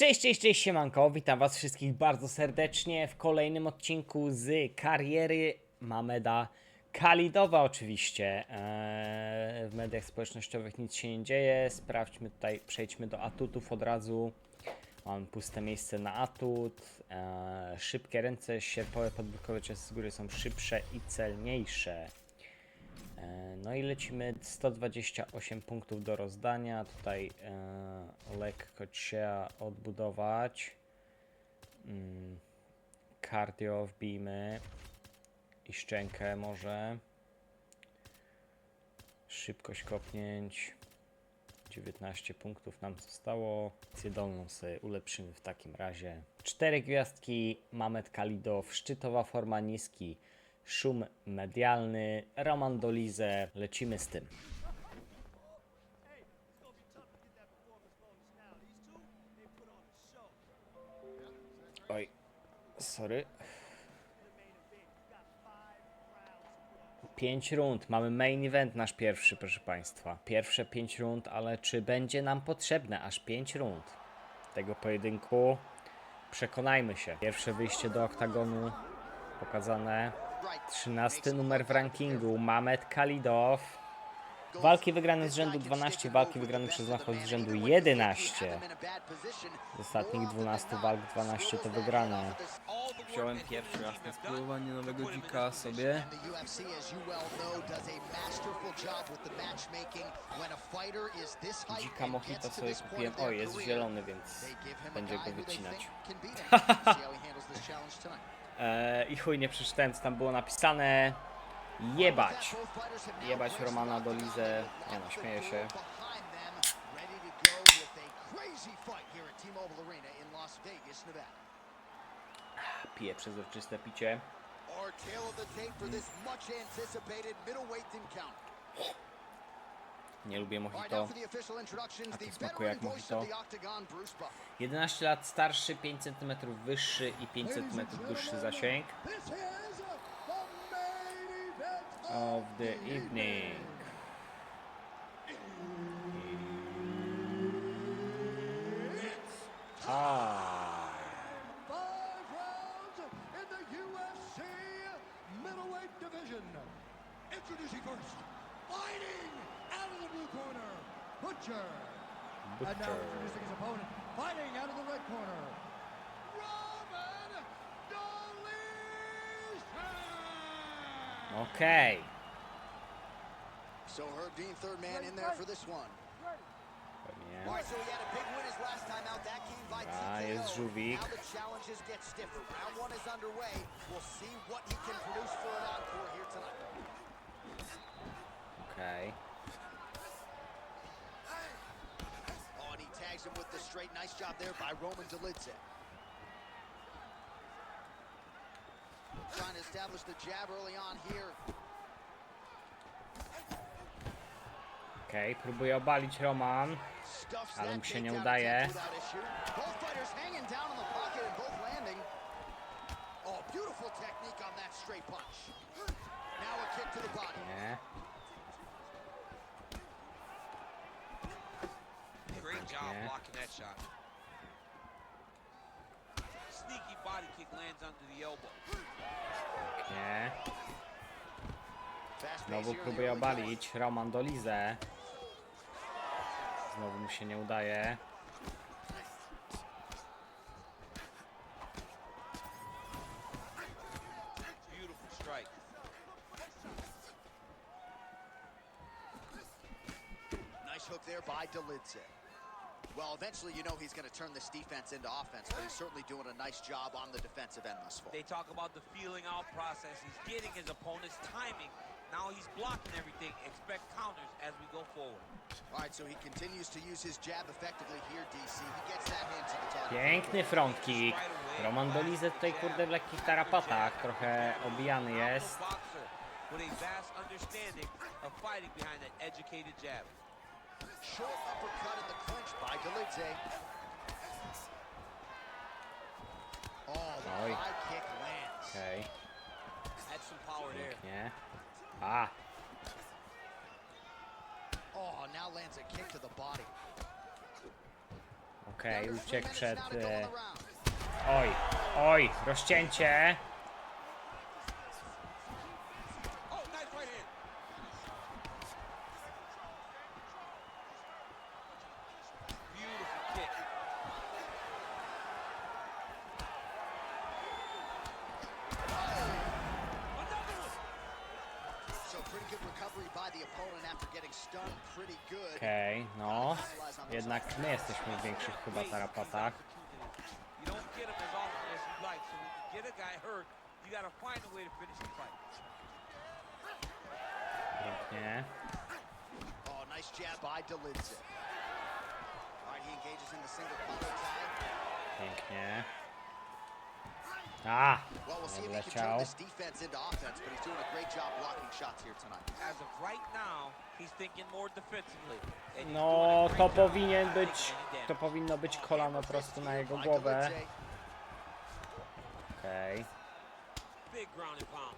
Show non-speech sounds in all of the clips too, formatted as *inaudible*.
Cześć, cześć, cześć, siemanko, witam was wszystkich bardzo serdecznie w kolejnym odcinku z kariery Mameda Kalidowa oczywiście. Eee, w mediach społecznościowych nic się nie dzieje, sprawdźmy tutaj, przejdźmy do atutów od razu. Mam puste miejsce na atut, eee, szybkie ręce, sierpowe podbrójkowe ciosy z góry są szybsze i celniejsze. E, No i lecimy 128 punktów do rozdania. Tutaj e, lekko trzeba odbudować. Mm, cardio wbijmy. I szczękę może. Szybkość kopnięć. 19 punktów nam zostało. Akcję dolną sobie ulepszymy w takim razie. Cztery gwiazdki, Mamet Kalidow, szczytowa forma niski, szum medialny, Roman Dolize. Lecimy z tym. Oj, sorry. Pięć rund. Mamy main event nasz pierwszy, proszę Państwa. Pierwsze pięć rund, ale czy będzie nam potrzebne aż pięć rund tego pojedynku? Przekonajmy się. Pierwsze wyjście do oktagonu pokazane. 13 numer w rankingu. Mamet Kalidow. Walki wygrane z rzędu 12, walki wygrane przez Zachód z rzędu 11. Z ostatnich 12 walk 12 to wygrane. Wziąłem pierwszy raz na spróbowanie nowego dzika sobie. Dzika mojito sobie kupiłem. O, jest zielony, więc będzie go wycinać. *laughs* *laughs* E, I chuj, nie przeczytałem co tam było napisane. Jebać. Jebać Romana Dolizę. Nie no, śmieję się. Piję przezroczyste picie. Our tale of the tape for this much anticipated middleweight encounter. Nie lubię mojito. A to smakuje jak mojito. of the octagon, Bruce Buffer. 11 lat starszy, 5 cm wyższy i 5 cm dłuższy zasięg. Of the evening. Ah. Division. Introducing first, fighting out of the blue corner, Butcher. And now Butcher. introducing his opponent, fighting out of the red corner, Roman Dolce. Okej. So Herb Dean, third man in there for this one. Pewnie. All right, so he had a big win his last time out. That came by Ah, TKO. jest żółwik. Now the challenges get stiffer. Round one is underway. We'll see what he can produce for an encore here tonight. Okej. Oh, tags him with the straight. Nice job there by Roman Dolidze. Trying to establish the jab early on here. Okej, próbuję obalić Roman. Ale that mu się nie udaje. Oh, attempt Fast pace Znowu goings. obalić Roman Dolizę. Znowu mu się nie udaje. Hook there by Dolidze. Well, eventually, you know he's going to turn this defense into offense, but he's certainly doing a nice job on the defensive end thus far. They talk about the feeling out process. He's getting his opponent's timing. Now he's blocking everything. Expect counters as we go forward. All right, so he continues to use his jab effectively here, DC. He gets that hand to the target. Piękny front kick. Roman Dolizę tutaj kurde w lekkich tarapatach. Trochę eh, obijany jest. With a vast understanding of fighting behind that educated jab. Short uppercut the clinch by. Oh, the Oj. high kick lands. Okej, Had some power there. nie. A, Oh, now lands a kick to the body. Okej, uciekł przed... E, oj, oj, rozcięcie. Guy hurt, you gotta find a way to finish the fight. Pięknie. Oh, nice jab by Delidze. All right, he engages in the single collar tag. Pięknie. A! Ah. Ah. Well, we'll see if he can turn this defense into offense, but he's doing a great job blocking shots here tonight. As of right now, he's thinking more defensively. and he's No, doing a to great job powinien not być, taking any to damage. powinno być kolano prosto na jego głowę. Delidze. Okej, Big ground and pound.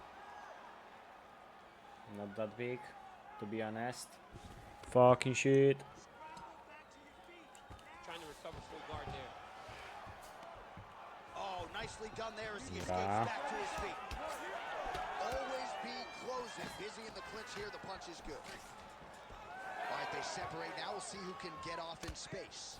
not that big, to be honest. Fucking shit. Trying to recover full guard there. Oh, nicely done there as he Yeah. escapes back to his feet. Always be closing. Busy in the clinch here. The punch is good. All right, they separate now. We'll see who can get off in space.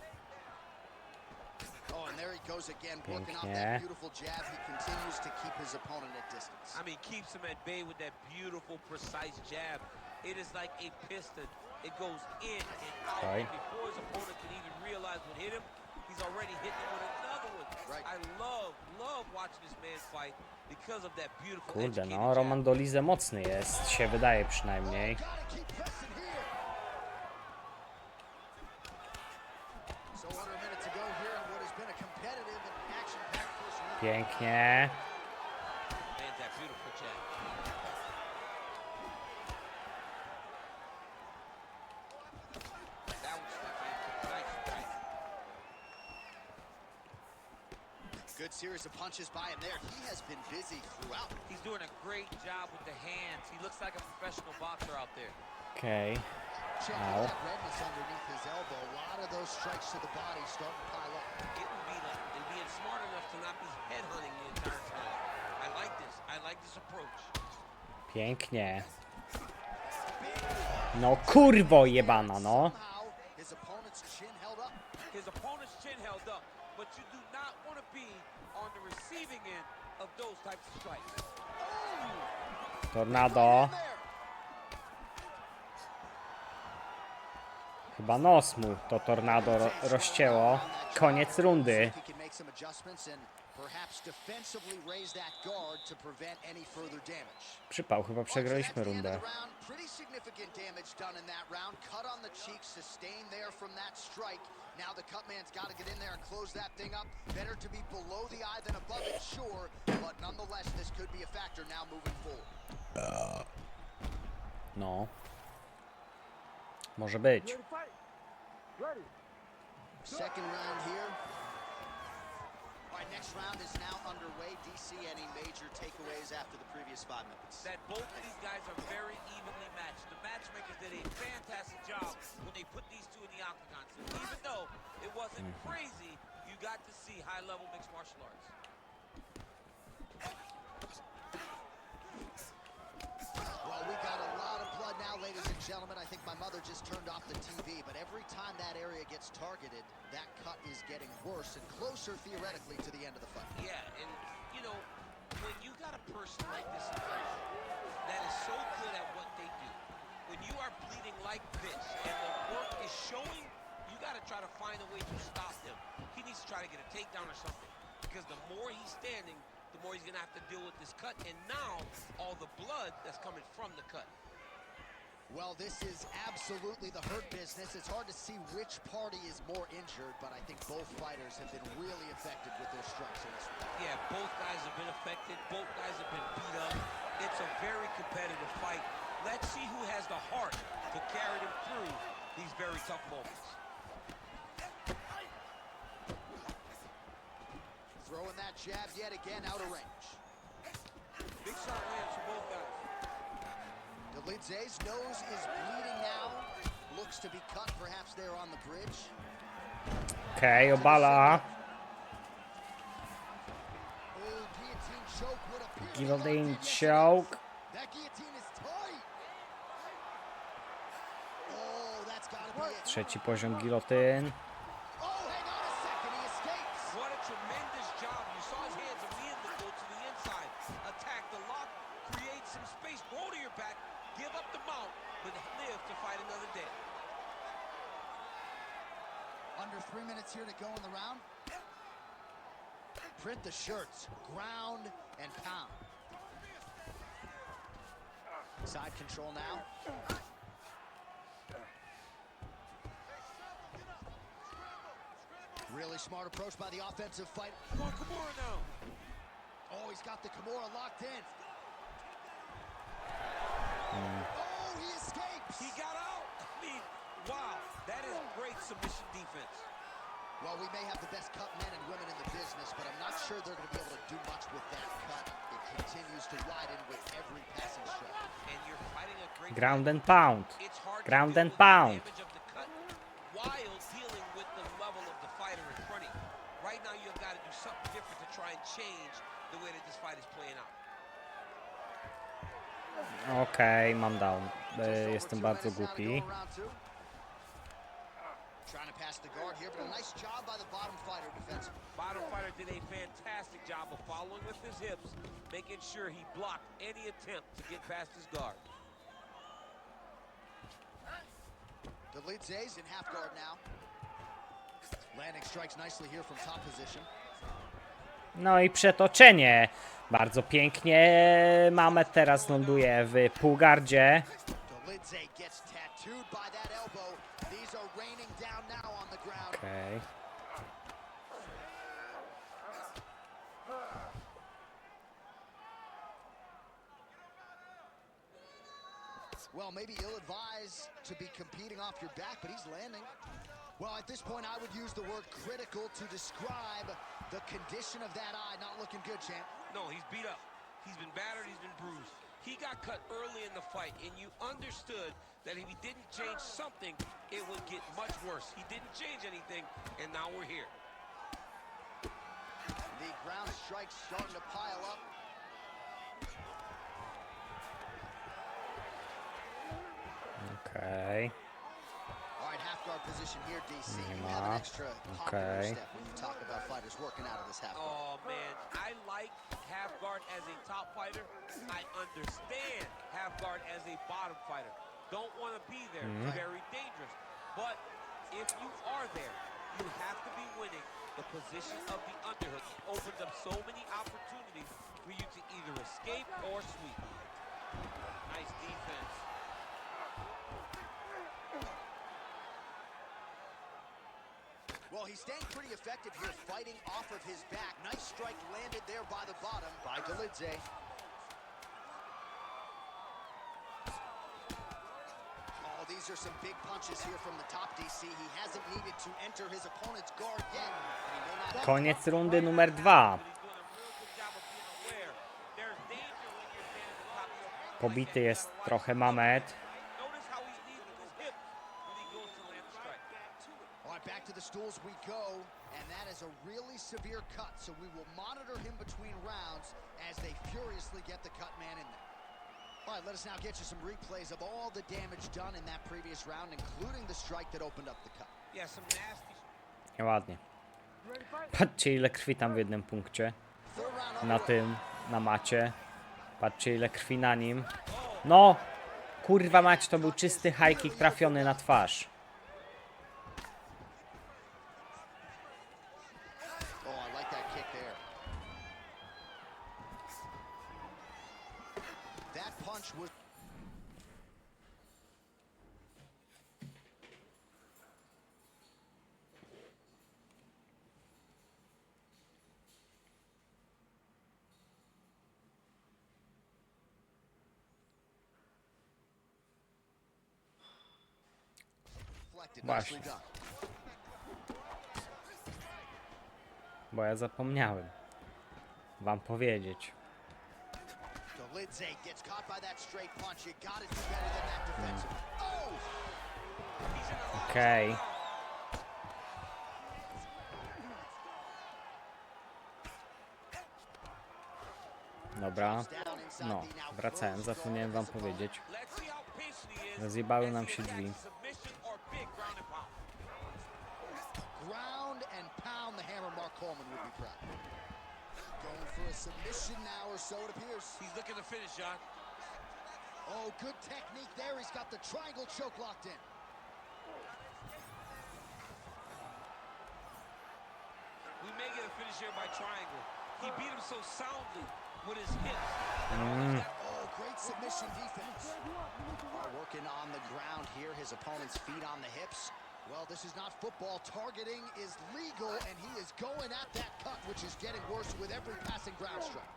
Distance. I mean, keeps him at bay with that beautiful, precise jab. It is like a piston. It goes in and out. Before his opponent can even realize what hit him, he's already hitting him with another one. Right. I love, love watching this man fight because of that beautiful Kurde, no, jab. Roman Dolize mocny jest, się wydaje przynajmniej. Tight. Good series of punches by him there. He has been busy throughout. He's doing a great job with the hands. He looks like a professional boxer out there. Okay. Check Ow. that redness underneath his elbow. A lot of those strikes to the body starting to pile up. It would be like and smart enough to not be headhunting the entire time. I like this. I like this approach. Pięknie. No kurwo jebana, no. Somehow, his opponent's chin held up. His opponent's chin held up, but you do not want to be on the receiving end of those types of strikes. Tornado. Chyba nos mu to tornado ro rozcięło. Koniec rundy. He can make some adjustments and perhaps defensively raise that guard to prevent any further damage. Przypał, chyba przegraliśmy Well, so that's the end rundę. of the round. Pretty significant damage done in that round. Cut on the cheek, sustained there from that strike. Now the cut man's got to get in there and close that thing up. Better to be below the eye than above it, sure. But nonetheless, this could be a factor now moving forward. No. Może być. Second round here. All right, next round is now underway. DC, any major takeaways after the previous five minutes? That both of these guys are very evenly matched. The matchmakers did a fantastic job when they put these two in the octagon. So even though it wasn't mm-hmm. crazy, you got to see high-level mixed martial arts. Well, we got a lot of blood now, ladies and gentlemen. I think my mother just turned off the TV, but every time that area gets targeted, that cut is getting worse and closer theoretically to the end of the fight. Yeah, and you know, when you got a person like this that is so good at what they do, when you are bleeding like this and the work is showing, you got to try to find a way to stop him. He needs to try to get a takedown or something because the more he's standing, the more he's gonna have to deal with this cut, and now all the blood that's coming from the cut. Well, this is absolutely the hurt business. It's hard to see which party is more injured, but I think both fighters have been really affected with their strikes in this one. Yeah, both guys have been affected. Both guys have been beat up. It's a very competitive fight. Let's see who has the heart to carry them through these very tough moments. Throwing that jab yet again out of range. Big shot lands for both guys. Delidze's nose is bleeding now. Looks to be cut perhaps there on the bridge. Okej, obala. Oh, guillotine choke would appear to here to go in the round. Print the shirts, ground and pound. Side control now. Really smart approach by the offensive fight. Come on, Kimura now. Oh, he's got the Kimura locked in. Oh, he escapes. He got out. I mean, wow, that is great submission defense. Well, we may have the best cut men and women in the business, but I'm not sure they're going to be able to do much with that cut. It continues to widen with every passing stroke. And you're fighting a great Ground and pound. It's hard Ground deal and with the pound. damage of the cut while dealing with the level of the fighter in front of you. Right now, you've got to do something different to try and change the way that this fight is playing out. Okej, mam down. Just over eh, Jestem bardzo minutes go głupi. Pass the guard here, but a nice job by the bottom fighter defensively. Bottom fighter did a fantastic job of following with his hips, making sure he blocked any attempt to get past his guard. Delidze's in half guard now. Landing strikes nicely here from top position. No i przetoczenie. Bardzo pięknie. Mamet teraz ląduje w półgardzie. Delidze gets tattooed by that elbow. These raining down now on the ground. Okej. Well, maybe ill-advised to be competing off your back, but he's landing. Well, at this point, I would use the word critical to describe the condition of that eye. Not looking good, champ. No, he's beat up. He's been battered. He's been bruised. He got cut early in the fight, and you understood that if he didn't change something, it would get much worse. He didn't change anything, and now we're here. The ground strikes starting to pile up. Okay. All right, half guard position here, DC. Nie You have an extra pop Okay. step when you talk about fighters working out of this half guard. Oh man, I like half guard as a top fighter. I understand half guard as a bottom fighter. Don't want to be there. Mm-hmm. Very dangerous. But if you are there, you have to be winning. The position of the underhook opens up so many opportunities for you to either escape or sweep. Nice defense. Well, he's staying pretty effective here, fighting off of his back. Nice strike landed there by the bottom by Delidze. These are some big punches here from the top, DC. He hasn't needed to enter his opponent's guard yet. Koniec rundy numer dwa. Pobity jest trochę Mamet. Back to the stools we go, and that is a really severe cut, so we will monitor him between rounds as they furiously get the cut man in there. All right, let us now get you some replays of all the damage done in that previous round, including the strike that opened up the cut. Yeah, some nasty. Nieładnie. Patrzcie ile krwi tam w jednym punkcie. Na tym, na macie. Patrzcie ile krwi na nim. No! Kurwa mać, to był czysty high kick trafiony na twarz. Właśnie. Bo ja zapomniałem wam powiedzieć. Okej. Okay. Dobra. No, wracałem, zapomniałem wam powiedzieć. Rozjebały nam się drzwi. Coleman would be proud. Going for a submission now, or so it appears. He's looking to finish, John. Oh, good technique there. He's got the triangle choke locked in. We may get a finish here by triangle. He beat him so soundly with his hips. Mm. Oh, great submission defense. Are working on the ground here. His opponent's feet on the hips. Well, this is not football. Targeting is legal, and he is going at that cut, which is getting worse with every passing ground strike.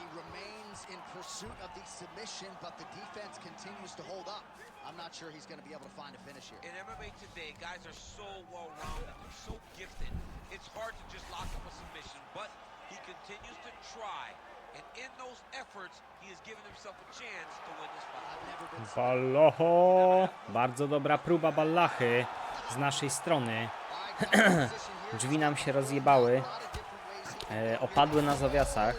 He remains in pursuit of the submission, but the defense continues to hold up. I'm not sure he's going to be able to find a finish here. In MMA today, guys are so well-rounded. They're so gifted. It's hard to just lock up a submission, but he continues to try. And in those efforts, he has given himself a chance to win this fight. I've never been Balloho! Bardzo dobra próba ballachy z naszej strony. *clears throat* Drzwi nam się rozjebały. E, opadły na zawiasach.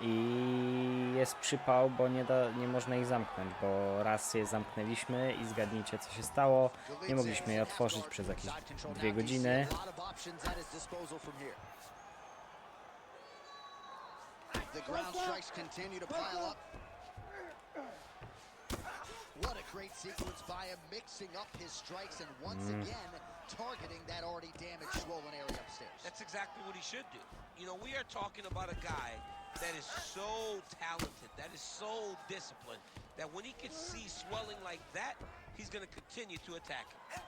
I jest przypał, bo nie, da, nie można ich zamknąć, bo raz je zamknęliśmy i zgadnijcie co się stało. Nie mogliśmy je otworzyć przez jakieś dwie godziny. The ground strikes continue to pile up. What a great sequence by him, mixing up his strikes and once mm. again targeting that already damaged swollen area upstairs. That's exactly what he should do. You know, we are talking about a guy that is so talented, that is so disciplined, that when he can see swelling like that, he's going to continue to attack him.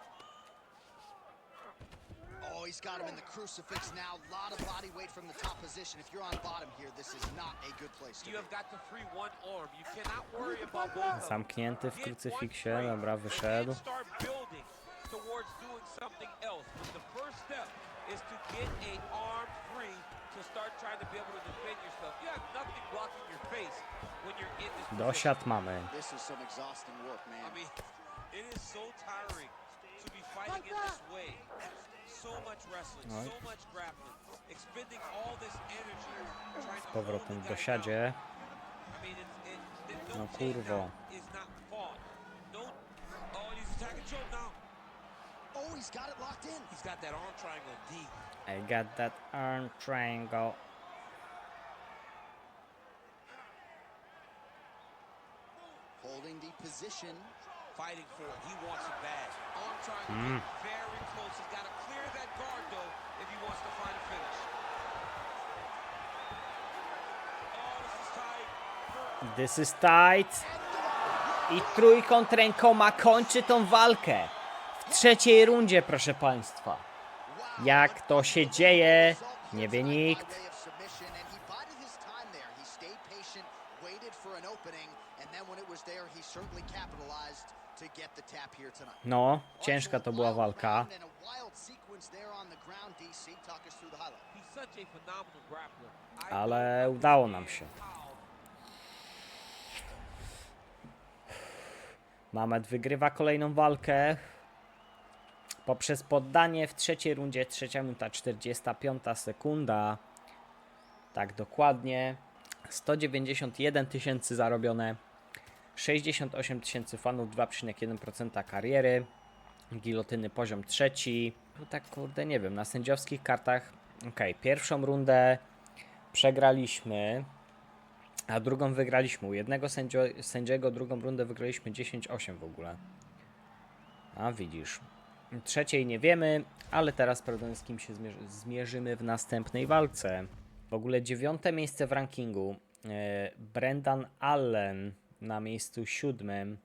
Oh, he's got him in the crucifix now. A lot of body weight from the top position. If you're on bottom here, this is not a good place to You be. have got to free one arm. You cannot worry about them. Zamknięty w one krucyfiksie, dobra, wyszedł. start building towards doing something else. But the first step is to get a arm free to start trying to be able to defend yourself. You have nothing blocking your face when you're in this position. Dosiad mamy. This is some exhausting work, man. I mean, *laughs* it is so tiring to be fighting in this way. So much wrestling, so much grappling, expending all this energy trying to hold Powrotem the w guy dosiadzie. down. I mean, it's, it, it, no No kurwo. takedown is not fought. No, oh, and he's attacking choke now. Oh, he's got it locked in. He's got that arm triangle deep. I got that arm triangle. Holding the position. Fighting for it. He wants it bad. Arm triangle Mm. getting very close. He's got to clear that guard, though, if he wants to find a finish. Oh, this is tight. I trójkąt rękoma kończy tą walkę. W trzeciej rundzie, proszę Państwa. Jak to się dzieje, nie wie nikt. Such a phenomenal grappler. I Ale udało nam się. Mamet wygrywa kolejną walkę poprzez poddanie w trzeciej rundzie, trzecia minuta 45 sekunda. Tak dokładnie. 191 tysięcy zarobione, 68 tysięcy fanów, 2,1% kariery. Gilotyny poziom trzeci. No tak kurde, nie wiem, na sędziowskich kartach. Okej, pierwszą rundę przegraliśmy, a drugą wygraliśmy. U jednego sędzio, sędziego drugą rundę wygraliśmy 10-8 w ogóle. A widzisz. Trzeciej nie wiemy, ale teraz z kim się zmierzy, zmierzymy w następnej walce. W ogóle dziewiąte miejsce w rankingu. E, Brendan Allen na miejscu siódmym.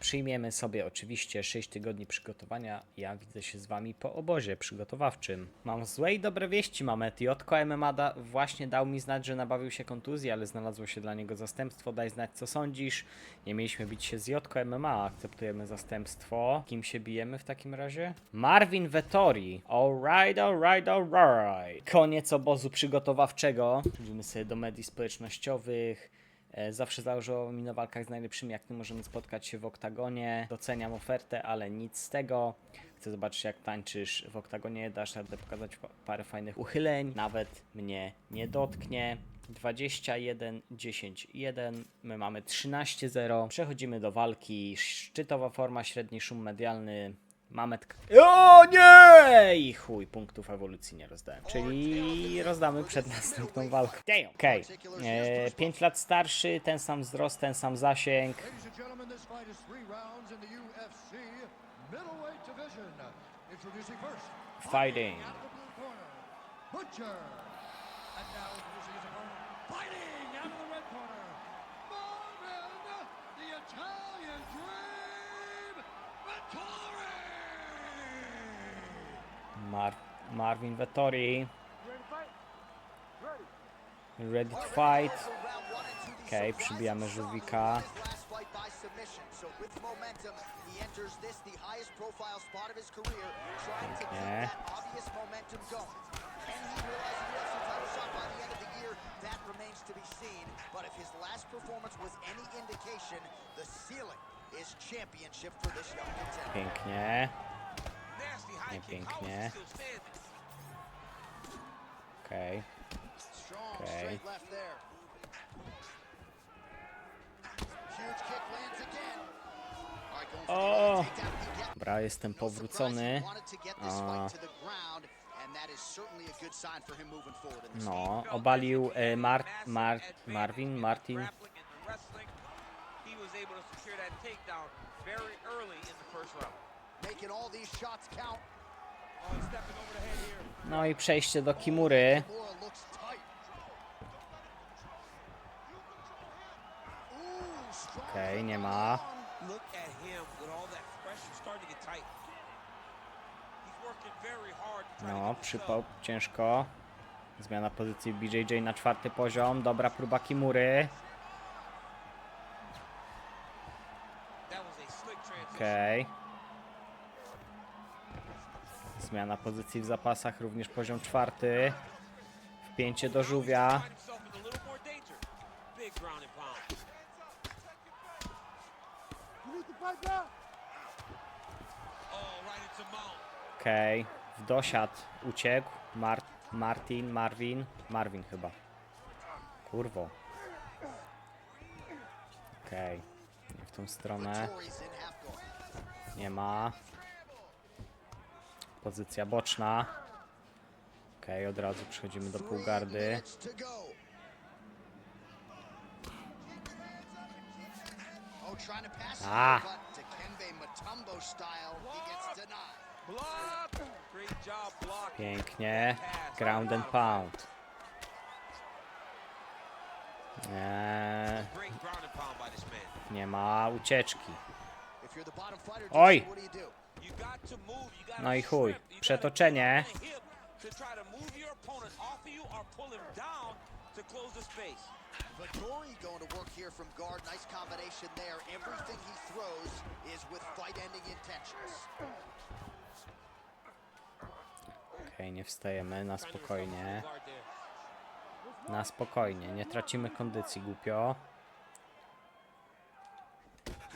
Przyjmiemy sobie oczywiście 6 tygodni przygotowania. Ja widzę się z wami po obozie przygotowawczym. Mam złe i dobre wieści, Mamet. Jotko MMA da, właśnie dał mi znać, że nabawił się kontuzji, ale znalazło się dla niego zastępstwo. Daj znać, co sądzisz. Nie mieliśmy bić się z Jotko MMA, akceptujemy zastępstwo. Kim się bijemy w takim razie? Marvin Vettori. Alright, alright, alright. Koniec obozu przygotowawczego. Idziemy sobie do mediów społecznościowych. E, Zawsze zależało mi na walkach z najlepszymi, jak nie możemy spotkać się w oktagonie. Doceniam ofertę, ale nic z tego. Chcę zobaczyć jak tańczysz w oktagonie, dasz radę pokazać pa- parę fajnych uchyleń, nawet mnie nie dotknie. 21, 10, 1. My mamy 13, 0. Przechodzimy do walki. Szczytowa forma, średni szum medialny. Mamet. O nie! I chuj, punktów ewolucji nie rozdałem. Czyli rozdamy przed następną walką. Okej. Okay. 5 lat starszy, ten sam wzrost, ten sam zasięg. Ladies and gentlemen, this fight is three rounds in the UFC middleweight division. Introducing first, Fighting. out of the blue corner, Butcher. And now introducing his opponent, fighting out of the red corner, Marvin, the Italian Dream, Vittori. Mar Marvin Vettori. Ready to fight. Okej, przybijamy żółwika. Pięknie. Championship for this young contender. Pięknie. Is pięknie. Okej. Okay. for the O! Dobra, jestem No powrócony. this No, obalił e, Mar Mar Marvin, Martin. He was able to secure that takedown very early in the first round. Oh. No i przejście do Kimury. Okej, nie from ma. No, przypał ciężko. Zmiana pozycji BJJ na czwarty poziom. Dobra próba Kimury. That was Zmiana pozycji w zapasach, również poziom czwarty. Wpięcie do żółwia. Okej. W dosiad uciekł. Mar Martin, Marvin. Marvin chyba. Kurwo. Okej. Nie w tą stronę. Nie ma. Pozycja boczna. Okej, od razu przechodzimy do półgardy. blocking. Pięknie. Ground and pound. Man. nie ma ucieczki. Oj. No i chuj. Przetoczenie. Okej, nie wstajemy, na spokojnie. Na spokojnie, nie tracimy kondycji głupio.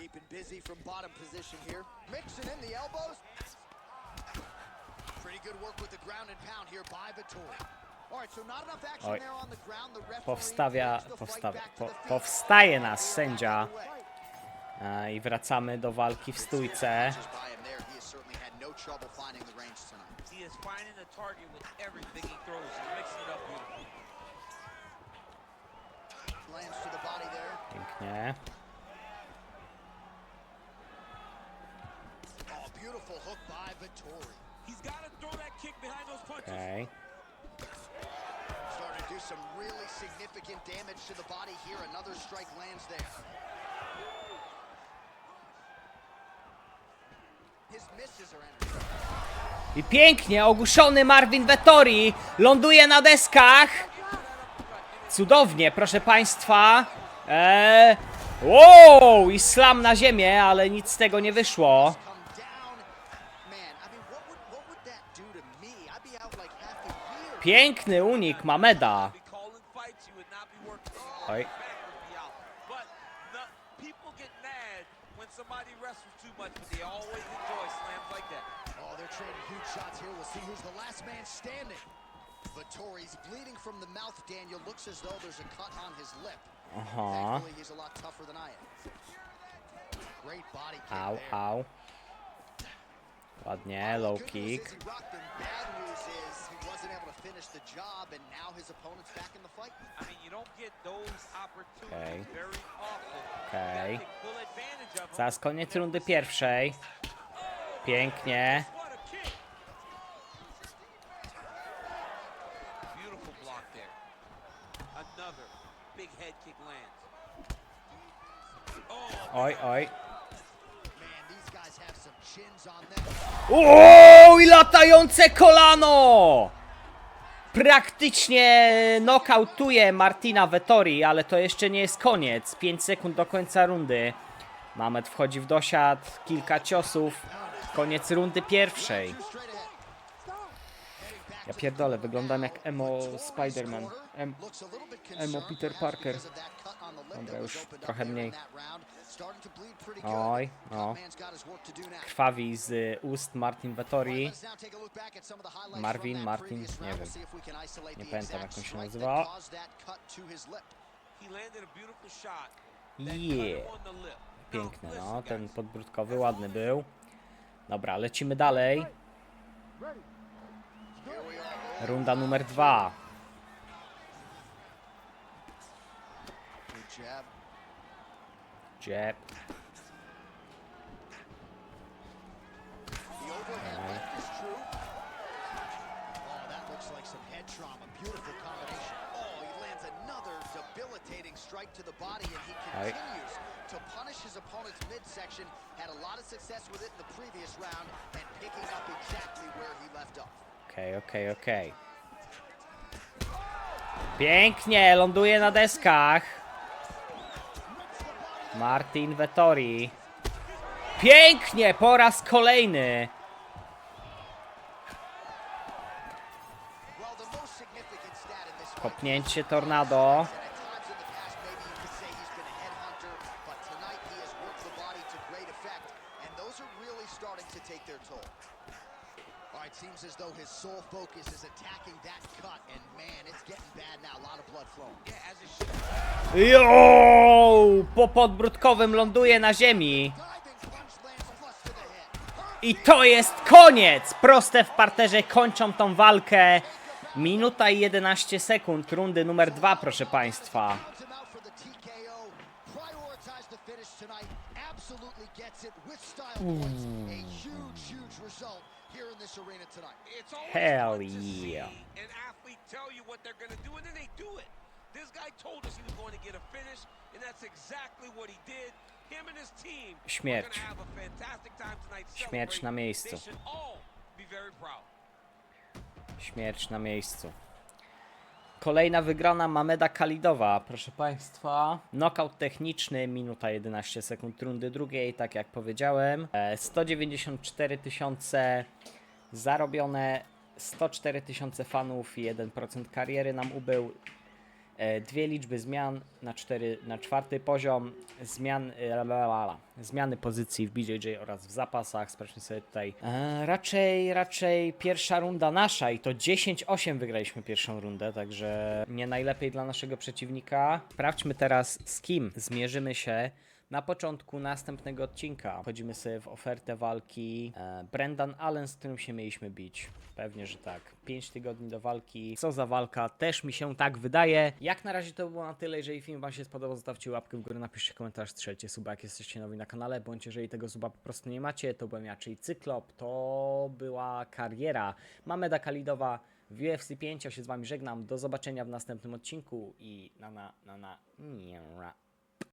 Keeping busy from bottom position here. Mixing in the elbows. Pretty good work with the ground and pound here by Vittori. All right, so not enough action Oj. there on the ground. The referee Powstawia, powstawia, po, powstaje nas sędzia e, i wracamy do walki w stójce. Just Okej. Starting to do some really significant damage to the body here. Another strike lands there. His misses are entering. I pięknie ogłuszony Marvin Vettori ląduje na deskach. Cudownie, proszę państwa. Eee, wow, i slam na ziemię, ale nic z tego nie wyszło. Come down. Man, I mean, what would, what would that do to me? I'd be out like half a year. Piękny unik Mameda. Oj. Vittori's bleeding from the mouth. Daniel looks as though there's a cut on his lip. Aha. Thankfully, he's a lot tougher than I am. Great body kick Au, there. au. Ładnie, low kick. opportunities Okay. Zaraz koniec rundy pierwszej. Pięknie. What a O, i latające kolano! Praktycznie nokautuje Martina Vettori, ale to jeszcze nie jest koniec. 5 sekund do końca rundy. Mamet wchodzi w dosiad, kilka ciosów. Koniec rundy pierwszej. Ja pierdolę, wyglądam jak emo Spider-Man. Em, emo Peter Parker. Dobra, już trochę mniej. Oj, no. Do now. Krwawi z y, ust Martin Vettori. Marvin, Martin, nie wiem. Nie pamiętam, jak on się nazywa. Yeah. Piękny, no. Ten podbródkowy ładny był. Dobra, lecimy dalej. Runda numer dwa. Jab. The overhead left is true. Oh, that looks like some head trauma. Beautiful combination. Oh, he lands another debilitating strike to the body, and he Right. continues to punish his opponent's midsection. Had a lot of success with it in the previous round, and picking up exactly where he left off. Okej, okej, okej. Pięknie, ląduje na deskach. Martin Vettori. Pięknie, po raz kolejny. Well, the most significant stat in this fight Kopnięcie tornado. And at times in the past, maybe you could say he's been a headhunter, but tonight he has worked the body to great effect, and those are really starting to take their toll. All right, seems as though his sole focus is attacking that cut, and man, it's getting bad now. A lot of blood flowing. Yeah, as it should. Jo! Po podbródkowym ląduje na ziemi. I to jest koniec! Proste w parterze kończą tą walkę. Minuta i 11 sekund, rundy numer dwa, proszę Państwa. Hell yeah. Tell you what they're going to do, and then they do it. This guy told us he was going to get a finish, and that's exactly what he did. Him and his team are Śmierć. going to have a fantastic time tonight Śmierć na miejscu. They should all be very proud. Śmierć na miejscu. Kolejna wygrana Mameda Kalidowa, proszę Państwa. Knockout techniczny, minuta 11 sekund rundy drugiej, tak jak powiedziałem. E, 194 tysiące zarobione, 104 tysiące fanów i 1% kariery nam ubył. E, Dwie liczby zmian na, cztery, na czwarty poziom, zmian, e, zmiany pozycji w BJJ oraz w zapasach. Sprawdźmy sobie tutaj. E, raczej, raczej pierwsza runda nasza i to 10-8 wygraliśmy pierwszą rundę, także nie najlepiej dla naszego przeciwnika. Sprawdźmy teraz z kim zmierzymy się na początku następnego odcinka. Wchodzimy sobie w ofertę walki e, Brendan Allen, z którym się mieliśmy bić. Pewnie, że tak. 5 tygodni do walki. Co za walka? Też mi się tak wydaje. Jak na razie to było na tyle. Jeżeli film Wam się spodobał, zostawcie łapkę w górę, napiszcie komentarz, strzelcie suba, jak jesteście nowi na kanale, bądź jeżeli tego suba po prostu nie macie, to byłem ja, czyli Cyklop. To była kariera Mameda Kalidowa w UFC 5. Ja się z Wami żegnam. Do zobaczenia w następnym odcinku i na na na na. Nie.